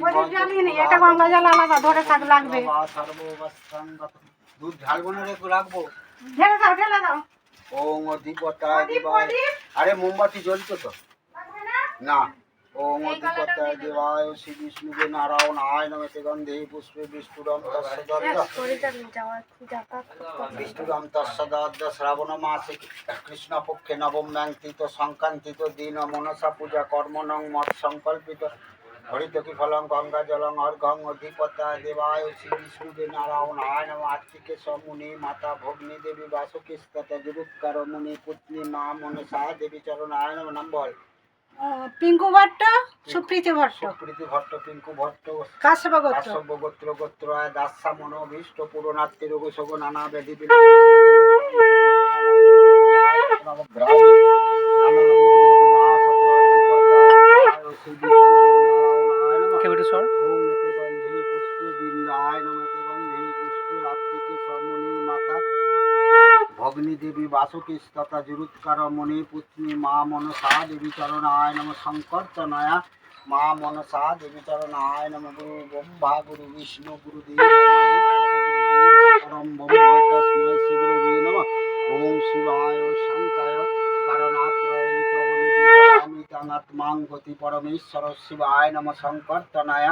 প্রদীপ জ্বালিয়ে নি এটা গঙ্গা জল আলাদা ধরে থাক লাগবে। দুধ ঢালবো না রে রাখব? ঢেলে দাও ঢেলে দাও। ওম অধিপতা দেবায় আরে মোমবাতি জ্বলতো তো? না? না। ওম দেবায় শ্রী বিষ্ণুকে নারায়ণ আয় নমতে গন্ধে পুষ্পে বিষ্ণুরম বিষ্ণুরম তৎসদাদ্য শ্রাবণ মাসে কৃষ্ণ পক্ষে নবম ব্যাঙ্কিত সংক্রান্তিত দিন মনসা পূজা কর্মণং মত সংকল্পিত। হরিত কি ফলং গঙ্গা জলং অর্ঘং অধিপতা দেবায় শ্রী বিষ্ণুকে নারায়ণ আয় নম আত্মিকে সমুনি মাতা ভগ্নী দেবী বাসুকি স্তত মুনি পুত্নী মা মনসা দেবী চরণ আয় নম নাম বল আহ, পিঙ্কু ভট্ট সুপ্রীতি ভট্ট। সুপ্রীতি ভট্ট পিঙ্কু ভট্ট কাশ্যপ গোত্র। কাশ্যপ গোত্র গোত্র আয় দাস্যা মনোভীষ্ট পুরনাত্মী রোগ শোক নানা ব্যাধি তথা জুরুৎকার মণি পুত্নী মা মনসা দেবী চরণ আয় নম সংকর্তনয়া মা মনসা দেবী চরণ আয় নম গুরু ব্রহ্মা গুরু বিষ্ণু গুরু দেব পরম ব্রহ্ম তস্মৈ শ্রী গুরুবে নমঃ ওম শিবায় শান্তায় কারণাত্মাং পরমেশ্বর শিবায় নম সংকর্তনায়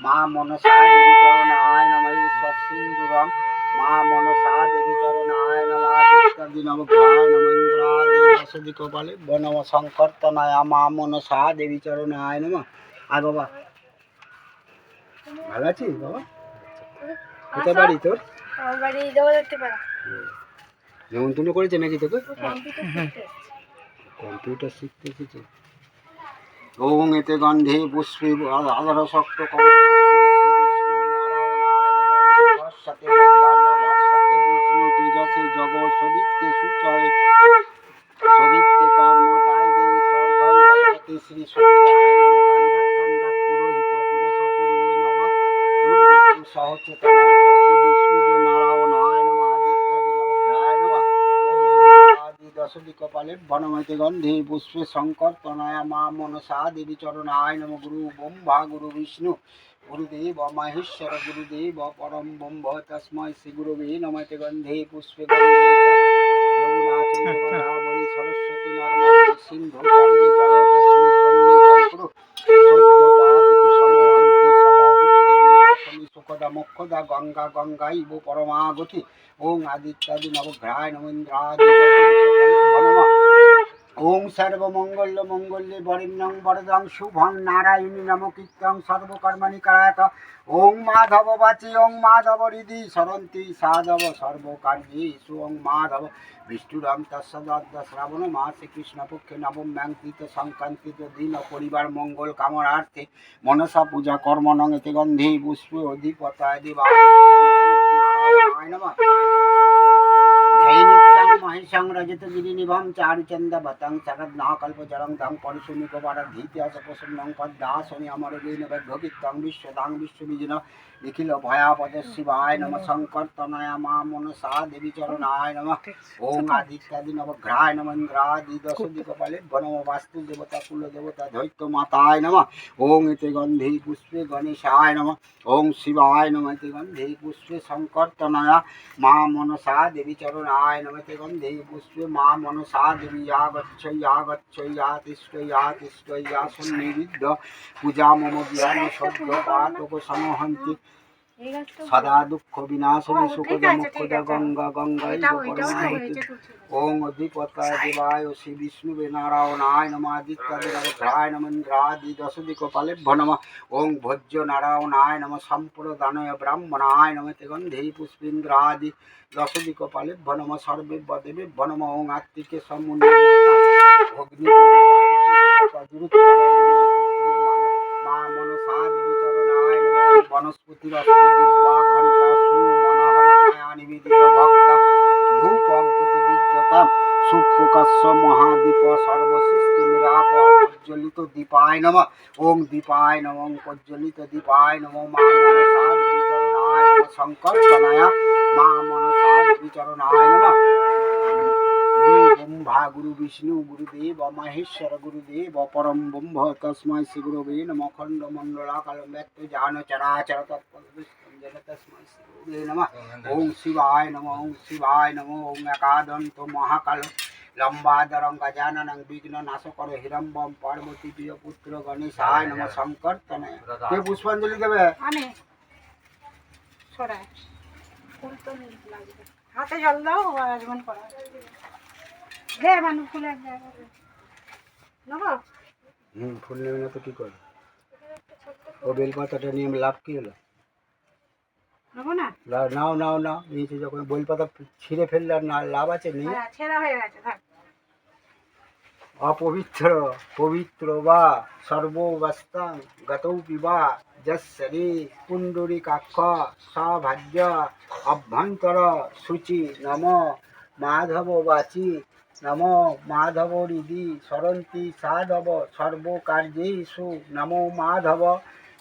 মা মনসা দেবী চরণায় নম ইন্দ্রাদি বসদি কপালে বনম সংকর্তনায় মা মনসা দেবী চরণায় নম আয় বাবা ভালো আছিস বাবা? কোথায় বাড়ি তোর? নেমন্তন্ন করেছে নাকি তোকে? কম্পিউটার শিখতে এসেছে ওং এতে গন্ধে পুষ্পে আধার শক্ত ভাস্বতে সবিত্তে সুচয়? সবিত্তে কর্ম দায় দেবী স্বর্গম ভগবতী শ্রী সহচেতনা শ্রী বিষ্ণুদেব নারায়ণায় নম। আদিত্যাদি নবগ্রহায় নম। আদি দশদি কপালে বনমতে গন্ধে পুষ্পে শঙ্কর তনয়া মা মনসা দেবী চরণায় নম। গুরু ব্রহ্মা গুরু বিষ্ণু গুরুদেব মহেশ্বর গুরুদেব পরম ব্রহ্ম। তস্মৈ শ্রী গুরুবে নমতে গন্ধে পুষ্পে গন্ধে মোক্ষদা গঙ্গা গঙ্গাইব পরমাগতি ওং আদিত্যাদি নবগ্রহায় নমেন্দ্রাদি নমঃ ওং সর্বমঙ্গল মঙ্গল্যে বরিণ্যং বরদং শুভং নারায়ণী নম কীর্তং সর্বকর্মণি কারায়ত ওং মাধব বাচি ওং মাধব হৃদি সরন্তি সাধব সর্বকার্যেষু ওং মাধব বিষ্ণুরাম তৎসদ্দ শ্রাবণ মাসে কৃষ্ণপক্ষে নবম ব্যাঙ্কিত সংক্রান্তিত দিন পরিবার মঙ্গল কামনার্থে মনসা পূজা কর্মণং এতে গন্ধে পুষ্পে অধিপতায় মহেশাংরাজ গিরিনিভম চারুচন্দ বতং শরদ না কল্প জলং ধং পরিশুনি গোবার ধীতিয়াস প্রসন্নং পদ দাস হনি আমার লীন ভৈভবিত্তং বিশ্বদাং বিশ্ববিজন নিখিল ভয়াপদ শিবায় নম শঙ্কর্তনয়া মা মনসা দেবী চরণায় নম ওং আদিত্যাদি নবঘ্রায় নম ইন্দ্রাদি দশদিকপালে নম বাস্তু দেবতা কুল দেবতা ধৈত্য মাতায় নম ওং ইতে গন্ধে পুষ্পে গণেশায় নম ওং শিবায় নম ইতে গন্ধে পুষ্পে শঙ্কর্তনয়া वंदे मा मनसा देवी या गच्छ या गच्छ सन्निविद्ध पूजा मम ज्ञान शब्दपातोपसंहन्ति সদা দুঃখ বিনাশনী ও, সুখদ। গঙ্গা গঙ্গাই। ওং অধিপতায় দেবায় শ্রী বিষ্ণুবে নারায়ণায় নম আদিত্যাদি নবগ্রহায় নম ইন্দ্রাদি দশদিক পালে নম ওং ভোজ্য নারায়ণায় নম সম্প্রদানয় ব্রাহ্মণায় নমতে গন্ধে পুষ্পেন্দ্রাদি দশদিক পালে নম সর্বে দেবে নম ওং আত্মিকে সমুনি ভগ্নি মা মনসা দেবী নম বনস্পতি ঘণ্টা সুমনোহর ভক্ত ধূপং প্রতিবিজ্যতাম সুপ্রকাশ্য মহাদীপ, সর্বসৃষ্টি নিরাপ প্রজ্বলিত দীপায় নম। ওং দীপায় নম প্রজ্বলিত দীপায় নম। মা মনসা দেবী চরণায় নম। তনয়া মা মনসা দেবী চরণায় নম। ব্রহ্মা গুরু বিষ্ণু গুরুদেব মহেশ্বর গুরুদেব পরম ব্রহ্ম তস্মৈ শ্রী গুরুবে নম খণ্ড মণ্ডলাকাল ব্যক্ত জান চরাচর তৎপদস্কন্দন তস্মৈ শ্রী গুরুবে নমঃ ওম শিবায় নম ওম শিবায় নম ওম একাদন্ত মহাকাল লম্বাদরং গজাননং বিঘ্ন নাশকর হিরম্বম পার্বতী প্রিয় পুত্র গণেশায় নম শঙ্কর কে পুষ্পাঞ্জলি দেবে আমি সরাই ফুল তো লাগবে হাতে জল দাও আজমন করা দে জায়গা হুম ফুল নেবে না তো কি করে? ও বেলপাতাটা নিয়ে লাভ কি হলো? নেব না? নাও নাও নাও নিচে যখন বেলপাতা ছিঁড়ে ফেললে আর না লাভ আছে নেই। হ্যাঁ ছেঁড়া হয়ে গেছে থাক। অপবিত্র পবিত্র বা সর্ববস্তাং গতৌপি বা যশ্বরী পুণ্ডরী কাক্ষ সভাজ্য অভ্যন্তর সূচি নম মাধব বাচি নম মাধব হৃদি সরন্তি সাধব সর্বকার্যেষু নমো মাধব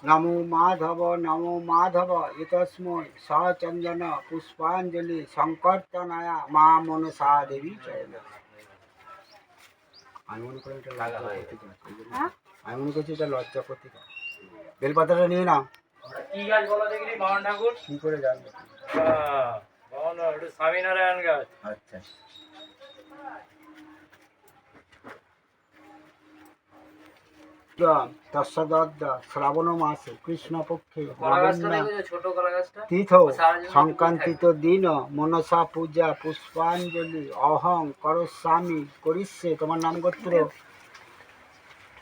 নমো মাধব নমো মাধব এতস্মৈ সচন্দন পুষ্পাঞ্জলি সংকর্তনায়া মা মনসা দেবী চরণ আমি মনে করি এটা লজ্জা জন্য- হ্যাঁ? আমি মনে করছি এটা লজ্জা প্রতিকার বেলপাতাটা নিয়ে নাও। কি গাছ বলো দেখি বামন ঠাকুর? কি করে জানব? স্বামীনারায়ণ গাছ। আচ্ছা। শ্রাবণ মাসে কৃষ্ণপক্ষে তীর্থ সংক্রান্তিত দিন মনসা পূজা পুষ্পাঞ্জলি অহং করস্বামী করিষ্যে তোমার নাম গোত্র।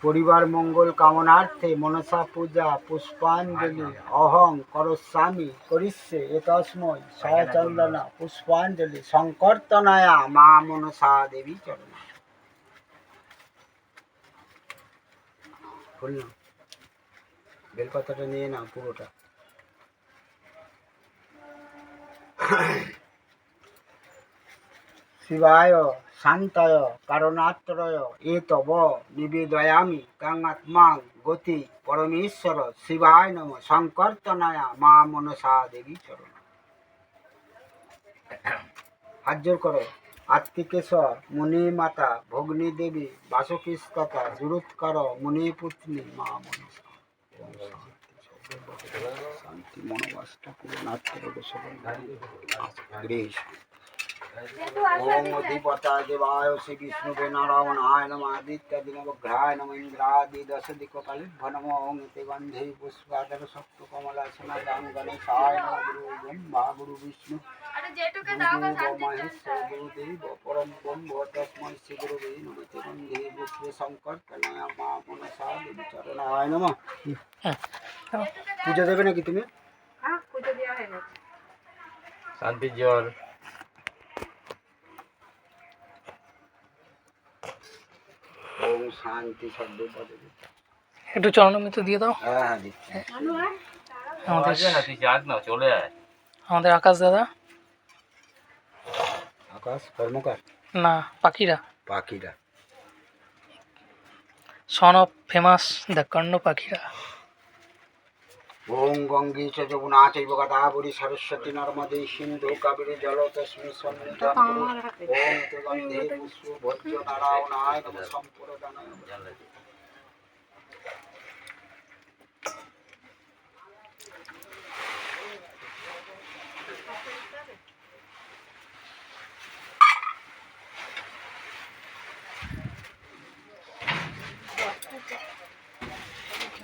পরিবার মঙ্গল কামনার্থে মনসা পূজা পুষ্পাঞ্জলি অহং করস্বামী করিষ্যে এতস্ময় সচন্দন পুষ্পাঞ্জলি সংকর্তনায়া মা মনসা দেবী চরণ নাও বেলপাতাটা নিয়ে নাও পুরোটা। শিবায় শান্তায় কারণাত্রয় এ তব নিবেদয়ামি কাঙাত্মাং গতি পরমেশ্বর শিবায় নম সংকর্তনায়া মা মনসা দেবী চরণ। হাত করো। আত্মিকেশ্বর মুনি মাতা ভগ্নী দেবী বাসকিস্ততা জুরুৎকর মুনি পুত্নী মা মনসা। শান্তি মনোবাসটা পূর্ণাত্মক গৃহেশ ওম অধিপতা দেবায় শ্রী বিষ্ণুবে নারায়ণায় নম আদিত্য দিনবঘ্রায় নম ইন্দ্রাদি দশ দিকপালিভ্য নম ওং গন্ধে পুষ্পাদর সপ্ত কমলা সনাতন গণেশায় নম গুরু ব্রহ্মা গুরু বিষ্ণু গুরু মহেশ্বর গুরুদেব পরম ব্রহ্ম তস্মৈ শ্রী গুরুবে নম ইতি গন্ধে পুষ্পে সংকর্তনায় মা মনসা দেবী চরণায় নম। পূজা দেবে নাকি তুমি? হ্যাঁ পুজো দেওয়া হয়ে গেছে। শান্তির জল। ওম শান্তি সর্বপদে একটু চরণমিত্র দিয়ে দাও। হ্যাঁ হ্যাঁ দিচ্ছি। মানু আর আমাদের না তুই যাক না চলে আয়। আমাদের আকাশ দাদা। আকাশ কর্মকার না Pakhira. Pakhira. Son of famous the Karna Pakhira. ওম গঙ্গে চ যমুনা চৈব গদাবরী সরস্বতী নর্মদে সিন্ধু কাবেরী জল তস্মিন সন্নিধান তে গন্ধে পুষ্প ভজ্য নারায়ণায় নম সম্প্রদানায়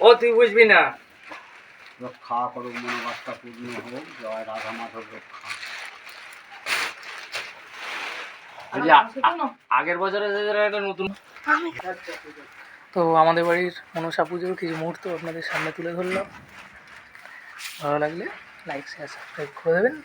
ও তুই বুঝবি না। রক্ষা করো মনোবাসনা পূর্ণ হোক জয় রাধা মাধব রক্ষা। ওই যে আ- আ- আগের বছরে যে একটা নতুন তো আমাদের বাড়ির মনসা পুজোর কিছু মুহূর্ত আপনাদের সামনে তুলে ধরলাম। ভালো লাগলে লাইক শেয়ার সাবস্ক্রাইব করে দেবেন।